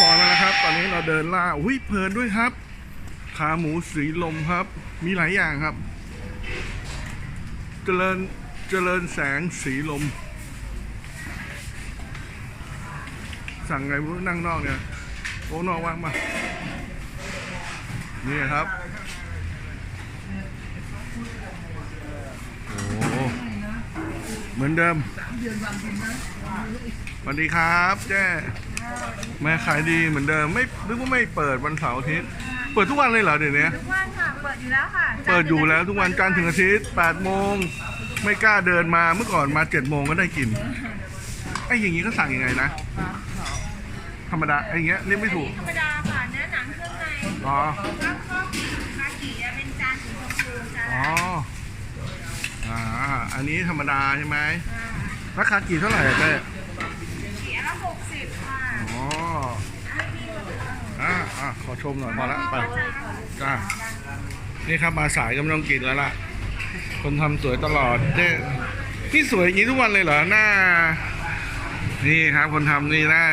ซอยมาแล้วครับ ตอนนี้เราเดินล่าอุ้ยเพลินด้วยครับ ขาหมูสีลมครับ มีหลายอย่างครับ เจริญเจริญแสงสีลม สั่งไงรู้นั่งนอกเนี่ยโอ้นอกว่างมานี่ครับ โอ้โห เหมือนเดิมสวัสดีครับเจ้แม่ขายดีเหมือนเดิม ไม่นึกว่าไม่เปิดวันเสาร์อาทิตย์ เปิดทุกวันเลยเหรอเดี๋ยวนี้ทุกวันค่ะ เปิดอยู่แล้วค่ะ เปิดอยู่แล้วทุกวันจันทร์ถึงอาทิตย์8โมง ไม่กล้าเดินมาเมื่อก่อนมา7โมงก็ได้กิน ไอ้อย่างงี้ก็สั่งยังไงนะ ธรรมดาไอ้อย่างเงี้ยเรียกไม่ถูก ธรรมดาค่ะเนื้อหนังเครื่องในอ๋อแล้วก็คากิจะเป็นจานสีชมพูจ้าอ๋อ อ่า อันนี้ธรรมดาใช่ไหมราคากี่เท่าไหร่อะเจ๊เสียละหกสิบค่ะอ๋ออ่าอ่าขอชมหน่อยพอละไปจ้านี่ครับมาสายก็ไม่ต้องกินแล้วล่ะ คนทำสวยตลอดเจ๊นี่สวยอย่างนี้ทุกวันเลยเหรอหน้า นี่ครับคนทำนี่หน้า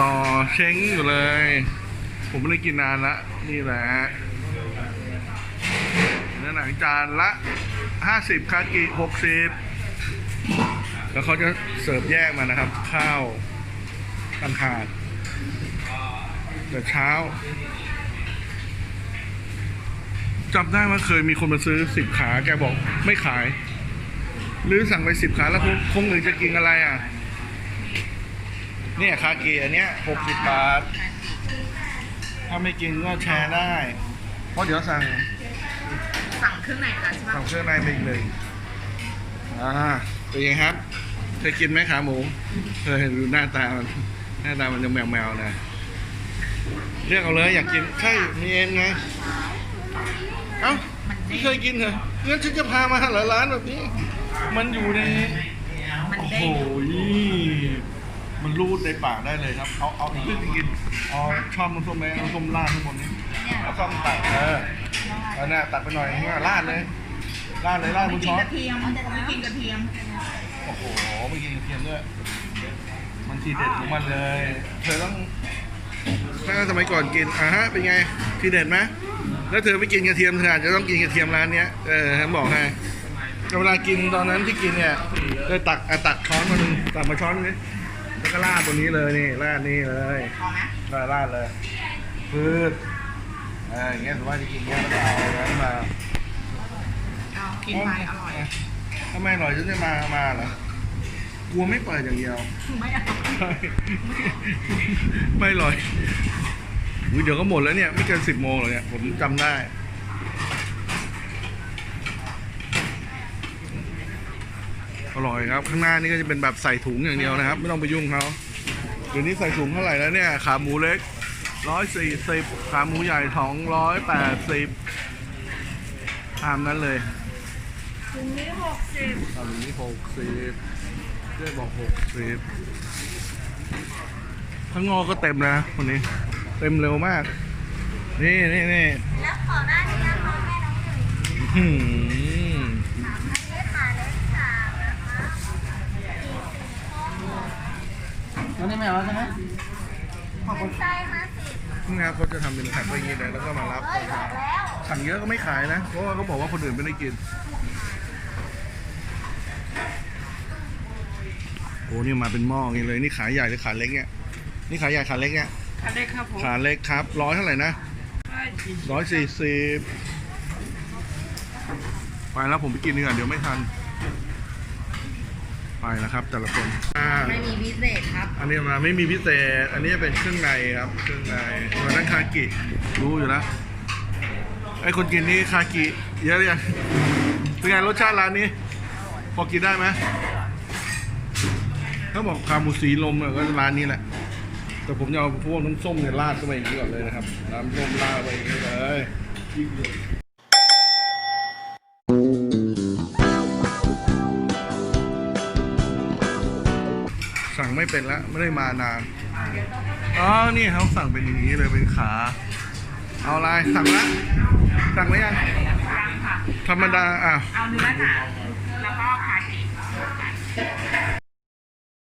รอเช้งอยู่เลย ผมไม่ได้กินนานละนี่แหละเนื้อหนังจานละ ห้าสิบคากิหกสิบแล้วเขาจะเสิร์ฟแยกมานะครับ ข้าวต่างหากแต่เช้าจำได้ว่าเคยมีคนมาซื้อสิบขาแกบอกไม่ขาย หรือสั่งไปสิบขาแล้วคงหนึ่งจะกินอะไรอะ เนี่ยคาเกีอันเนี้ยหกสิบบาท ถ้าไม่กินก็แชร์ได้ เพราะเดี๋ยวสั่ง สั่งเครื่องในกันใช่ไหมสั่งเครื่องในไปอีกเลยอ่าเป็นไงครับเคยกินไหมขาหมูเคยดูหน้าตามันหน้าตามันจะแมวแมวๆนะเรียกเอาเลยอยากกินใช่มีเอ็นไงเอ้าไม่เคยกินเหรองั้นฉันจะพามาหาร้านแบบนี้ มันอยู่ในมันโอ้เด้โหงมันรูดในปากได้เลยครับ เอาเอาขึ้นไปกินเอาชอบมันส้มไหมเอาส้มราดข้างบนนี้เอาส้มตักเออ เอาเนี่ยตักไปหน่อยเนี่ยราดเลยราดเลยราดบนกินช้อนกระเทียมไม่กินกระเทียม โอ้โหไม่กินกระเทียมด้วยมันทีเด็ดของมันเลย เธอต้องถ้าสมัยก่อนกินอะฮะเป็นไงทีเด็ดไหมแล้วเธอไม่กินกระเทียมเธออาจจะต้องกินกระเทียมร้านเนี้ยเออฉันบอกให้แต่เวลากินตอนนั้นที่กินเนี่ยเลยตักอะตักช้อนมาหนึ่งตักมาช้อนนึงแล้วก็ราดบนนี้เลยนี่ราดนี่เลยพอไหมราดราดเลยพืดเอออย่างเงี้ยสมมติว่าจะกินเงี้ยแล้วก็เอาอันนั้นมาเอากินไปอร่อยทำไมอร่อยจนได้มามาเหรอกลัวไม่เปิดอย่างเดียว ไม่อร่อยไม่อร่อยอุ๊ยเดี๋ยวก็หมดแล้วเนี่ยไม่เกินสิบโมงหรอกเนี่ยผมจำได้อร่อยครับ ข้างหน้านี่ก็จะเป็นแบบใส่ถุงอย่างเดียวนะครับ ไม่ต้องไปยุ่งเขาเดี๋ยวนี้ใส่ถุงเท่าไหร่แล้วเนี่ยขาหมูเล็ก ร้อยสี่สิบขาหมูใหญ่สองร้อยแปดสิบตามนั้นเลยถุงนี้หกสิบตอนนี้หกสิบเจ๊บอกหกสิบข้างนอกก็เต็มนะวันนี้ เต็มเร็วมาก นี่นี่นี่แล้วขอหน้านี้นะคะแม่น้องหนึ่งอื้อหือเล็กขาเล็กสามนะคะตอนนี้ไม่เอาแล้วใช่ไหมเป็ นไส้ห้าสิบนี่นะครับเขาจะทำเป็นแผ่นไว้อย่างนี้เลยแล้วก็มารับเฮ้ยบอกแล้วสั่งเยอะก็ไม่ขายนะ เพราะว่าเขาบอกว่าคนอื่นไม่ได้กินโอ้นี่มาเป็นหม้ออย่างนี้เลยนี่ขาใหญ่หรือขาเล็กเนี่ยนี่ขาใหญ่ขาเล็กเนี่ยคันเล็กครับผมขาเล็กครับร้อยเท่าไหร่นะร้อยสี่สิบไปแล้วผมไปกินดีกว่าเดี๋ยวไม่ทัน ไปแล้วครับ แต่ละคนอ่าไม่มีพิเศษครับ อันนี้มาไม่มีพิเศษ อันนี้เป็นเครื่องในครับเครื่องในอันนั้นคากิรู้อยู่แล้วไอ้คนกินนี่คากิเยอะเลยงเป็นไงรสชาติร้านนี้ พอกินได้ไหมถ้าบอกคามูสีลมเนี่ยก็ร้านนี้แหละ แต่ผมจะเอาพวกน้ำส้มเนี่ยราดเข้าไปอย่างนี้ก่อนเลยนะครับ น้ำส้มราดไปอย่างนี้เลย งไม่เป็นแล้วไม่ได้มานานอ๋อนี่เขาสั่งเป็นอย่างนี้เลยเป็นขา เอาอะไรสั่งละสั่งแล้วยังธรรมดาอะเอาเนื้อหนาแล้วก็ขากิ